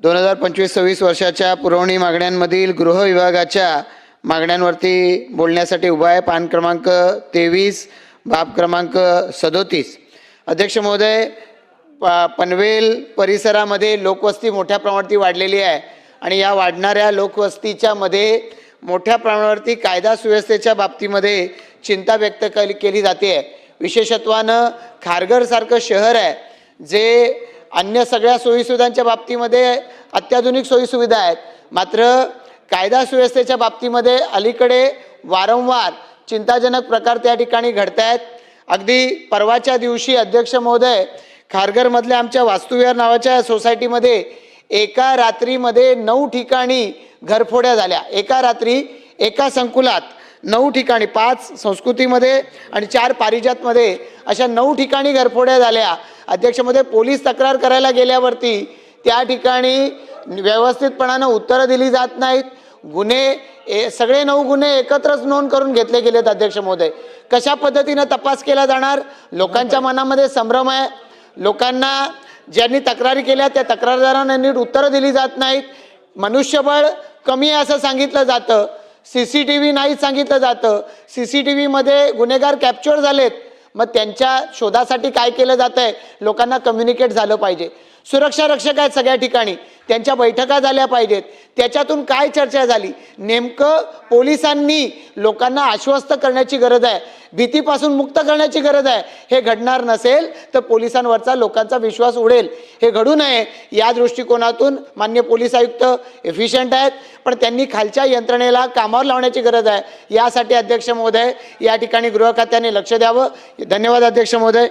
दोन हजार पंचवीस सव्वीस वर्षाच्या पुरवणी मागण्यांमधील गृह विभागाच्या मागण्यांवरती बोलण्यासाठी उभा आहे पान क्रमांक तेवीस बाब क्रमांक सदोतीस. अध्यक्ष महोदय प पनवेल परिसरामध्ये लोकवस्ती मोठ्या प्रमाणावरती वाढलेली आहे आणि या वाढणाऱ्या लोकवस्तीच्या मध्ये मोठ्या प्रमाणावरती कायदा सुव्यवस्थेच्या बाबतीमध्ये चिंता व्यक्त केली केली जाते. विशेषत्वानं खारघरसारखं शहर आहे जे अन्य सगळ्या सोयीसुविधांच्या बाबतीमध्ये अत्याधुनिक सोयीसुविधा आहेत. मात्र कायदा सुव्यवस्थेच्या बाबतीमध्ये अलीकडे वारंवार चिंताजनक प्रकार त्या ठिकाणी घडत आहेत. अगदी परवाच्या दिवशी अध्यक्ष महोदय खारघरमधल्या आमच्या वास्तुविहार नावाच्या सोसायटीमध्ये एका रात्रीमध्ये नऊ ठिकाणी घरफोड्या झाल्या. एका रात्री एका संकुलात नऊ ठिकाणी पाच संस्कृतीमध्ये आणि चार पारिजातमध्ये अशा नऊ ठिकाणी घरफोड्या झाल्या. अध्यक्षमध्ये पोलीस तक्रार करायला गेल्यावरती त्या ठिकाणी व्यवस्थितपणानं उत्तरं दिली जात नाहीत. गुन्हे ए सगळे नऊ गुन्हे एकत्रच नोंद करून घेतले गेलेत अध्यक्ष महोदय कशा पद्धतीनं तपास केला जाणार? लोकांच्या मनामध्ये संभ्रम आहे. लोकांना ज्यांनी तक्रारी केल्या त्या तक्रारदारांना नीट उत्तरं दिली जात नाहीत. मनुष्यबळ कमी आहे असं सांगितलं जातं. सी सी टी व्ही नाही सांगितलं जातं. सी सी टी व्हीमध्ये गुन्हेगार कॅप्चर झालेत. मग त्यांच्या शोधासाठी काय केलं जातं आहे लोकांना कम्युनिकेट झालं पाहिजे. सुरक्षा रक्षक आहेत सगळ्या ठिकाणी. त्यांच्या बैठका झाल्या पाहिजेत. त्याच्यातून काय चर्चा झाली? नेमकं पोलिसांनी लोकांना आश्वस्त करण्याची गरज आहे. भीतीपासून मुक्त करण्याची गरज आहे. हे घडणार नसेल तर पोलिसांवरचा लोकांचा विश्वास उडेल. हे घडू नये. या दृष्टिकोनातून मान्य पोलीस आयुक्त एफिशियंट आहेत. पण त्यांनी खालच्या यंत्रणेला कामावर लावण्याची गरज आहे. यासाठी अध्यक्ष महोदय या ठिकाणी गृह खात्याने लक्ष द्यावं. धन्यवाद अध्यक्ष महोदय.